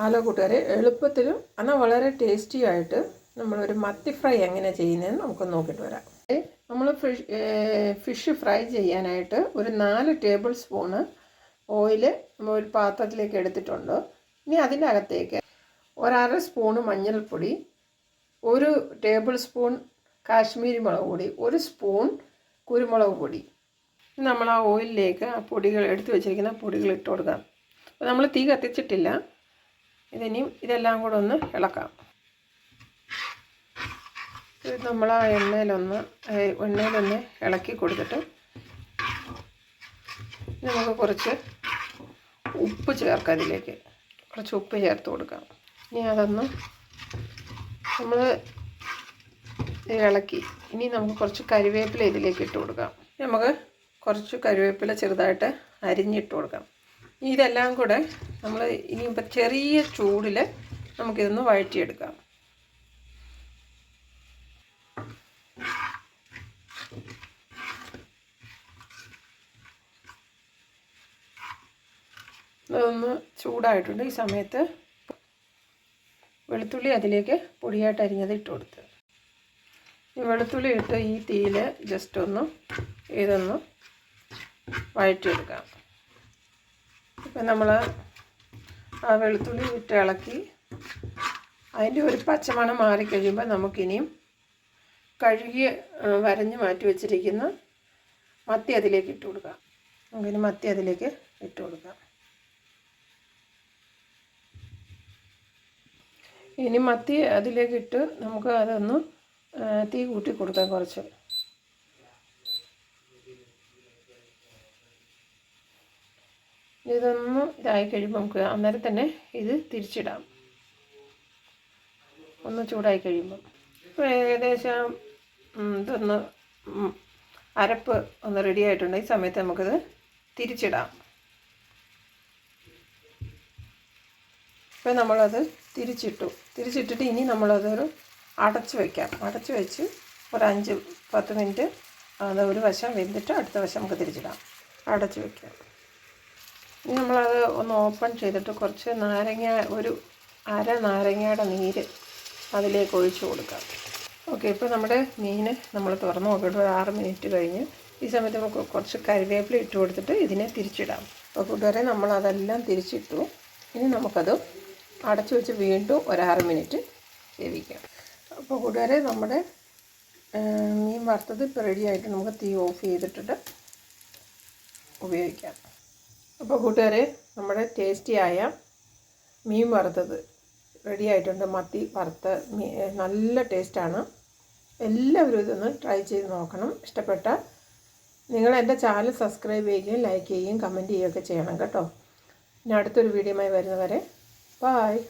Hello കൂട്ടുകാരെ എളുപ്പത്തിലും എന്നാൽ വളരെ ടേസ്റ്റി ആയിട്ട് നമ്മളൊരു മത്തി ഫ്രൈ എങ്ങനെ ചെയ്യുന്നതെന്ന് നമുക്ക് നോക്കിയിട്ട് വരാം. നമ്മൾ ഫിഷ് ഫിഷ് ഫ്രൈ ചെയ്യാനായിട്ട് ഒരു നാല് ടേബിൾ സ്പൂണ് ഓയിൽ ഒരു പാത്രത്തിലേക്ക് എടുത്തിട്ടുണ്ട്. ഇനി അതിന്റെ അകത്തേക്ക് ഒരര സ്പൂണ് മഞ്ഞൾപ്പൊടി ഒരു ടേബിൾ സ്പൂൺ കാശ്മീരി മുളക് പൊടി ഒരു സ്പൂൺ കുരുമുളക് പൊടി. നമ്മൾ ആ ഓയിലിലേക്ക് ആ പൊടികൾ എടുത്തു വെച്ചിരിക്കുന്ന പൊടികൾ ഇട്ട് കൊടുക്കാം. അപ്പോൾ നമ്മൾ തീ കത്തിച്ചിട്ടില്ല. ഇതിനിയും ഇതെല്ലാം കൂടെ ഒന്ന് ഇളക്കാം. ഇത് നമ്മൾ ആ എണ്ണയിലൊന്ന് എണ്ണയിലൊന്ന് ഇളക്കി കൊടുത്തിട്ട് നമുക്ക് കുറച്ച് ഉപ്പ് ചേർക്കാം അതിലേക്ക് കുറച്ച് ഉപ്പ് ചേർത്ത് കൊടുക്കാം. ഇനി അതൊന്ന് നമ്മൾ ഇളക്കി. ഇനി നമുക്ക് കുറച്ച് കരിവേപ്പില ഇതിലേക്ക് ഇട്ട് കൊടുക്കാം. നമുക്ക് കുറച്ച് കരിവേപ്പില ചെറുതായിട്ട് അരിഞ്ഞിട്ട് കൊടുക്കാം. ഇതെല്ലാം കൂടെ നമ്മൾ ഇനിയിപ്പോൾ ചെറിയ ചൂടിൽ നമുക്കിതൊന്ന് വഴറ്റിയെടുക്കാം. ഇതൊന്ന് ചൂടായിട്ടുണ്ട് ഈ സമയത്ത് വെളുത്തുള്ളി അതിലേക്ക് പൊടിയായിട്ട് അരിഞ്ഞത് ഇട്ട് കൊടുത്ത്. വെളുത്തുള്ളി ഇട്ട് ഈ തീയിൽ ജസ്റ്റ് ഒന്ന് ഇതൊന്ന് വഴറ്റിയെടുക്കാം. ഇപ്പം നമ്മൾ ആ വെളുത്തുള്ളി ഇട്ട് ഇളക്കി അതിന്റെ ഒരു പച്ചമണം മാറിക്കഴിയുമ്പോൾ നമുക്കിനിയും കഴുകി വരഞ്ഞ് മാറ്റി വെച്ചിരിക്കുന്ന മത്തി അതിലേക്ക് ഇട്ട് കൊടുക്കാം. നമുക്കിനി മത്തി അതിലേക്ക് ഇട്ട് കൊടുക്കാം. ഇനി മത്തി അതിലേക്ക് ഇട്ട് നമുക്ക് അതൊന്ന് തീ കൂട്ടി കൊടുക്കാം കുറച്ച്. ഇതൊന്ന് ഇതായി കഴിയുമ്പോൾ നമുക്ക് അന്നേരം തന്നെ ഇത് തിരിച്ചിടാം. ഒന്ന് ചൂടായി കഴിയുമ്പോൾ ഏകദേശം ഇതൊന്ന് അരപ്പ് ഒന്ന് റെഡി ആയിട്ടുണ്ട്. ഈ സമയത്ത് നമുക്കിത് തിരിച്ചിടാം. ഇപ്പം നമ്മളത് തിരിച്ചിട്ടു. തിരിച്ചിട്ടിട്ട് ഇനി നമ്മളതൊരു അടച്ചു വയ്ക്കാം അടച്ച് വെച്ച് ഒരു അഞ്ച് പത്ത് മിനിറ്റ് അത് ഒരു വശം വെന്തിട്ട് അടുത്ത വശം നമുക്ക് തിരിച്ചിടാം. അടച്ച് വയ്ക്കാം ഇനി നമ്മളത് ഒന്ന് ഓപ്പൺ ചെയ്തിട്ട് കുറച്ച് നാരങ്ങ ഒരു അര നാരങ്ങയുടെ നീര് അതിലേക്ക് ഒഴിച്ച് കൊടുക്കാം. ഓക്കെ ഇപ്പോൾ നമ്മുടെ മീൻ നമ്മൾ തുറന്ന് നോക്കിയിട്ട് ഒരു ആറ് മിനിറ്റ് കഴിഞ്ഞ് ഈ സമയത്ത് നമുക്ക് കുറച്ച് കരിവേപ്പില ഇട്ട് കൊടുത്തിട്ട് ഇതിനെ തിരിച്ചിടാം. അപ്പോൾ കൂട്ടുകാരെ നമ്മളതെല്ലാം തിരിച്ചിട്ടു. ഇനി നമുക്കത് അടച്ചു വെച്ച് വീണ്ടും ഒരാറ് മിനിറ്റ് വേവിക്കാം. അപ്പോൾ കൂട്ടുകാരെ നമ്മുടെ മീൻ വറുത്തത് ഇപ്പോൾ റെഡിയായിട്ട് നമുക്ക് തീ ഓഫ് ചെയ്തിട്ടിട്ട് ഉപയോഗിക്കാം. അപ്പോൾ കൂട്ടുകാരെ നമ്മുടെ ടേസ്റ്റിയായ മീൻ വറുത്തത് റെഡി ആയിട്ടുണ്ട്. മത്തി വറുത്ത നല്ല ടേസ്റ്റാണ് എല്ലാവരും ഇതൊന്ന് ട്രൈ ചെയ്ത് നോക്കണം. ഇഷ്ടപ്പെട്ട നിങ്ങൾ എന്റെ ചാനൽ സബ്സ്ക്രൈബ് ചെയ്യുകയും ലൈക്ക് ചെയ്യുകയും കമന്റ് ചെയ്യുകയൊക്കെ ചെയ്യണം കേട്ടോ. ഇനി അടുത്തൊരു വീഡിയോയുമായി വരുന്നവരെ ബായ്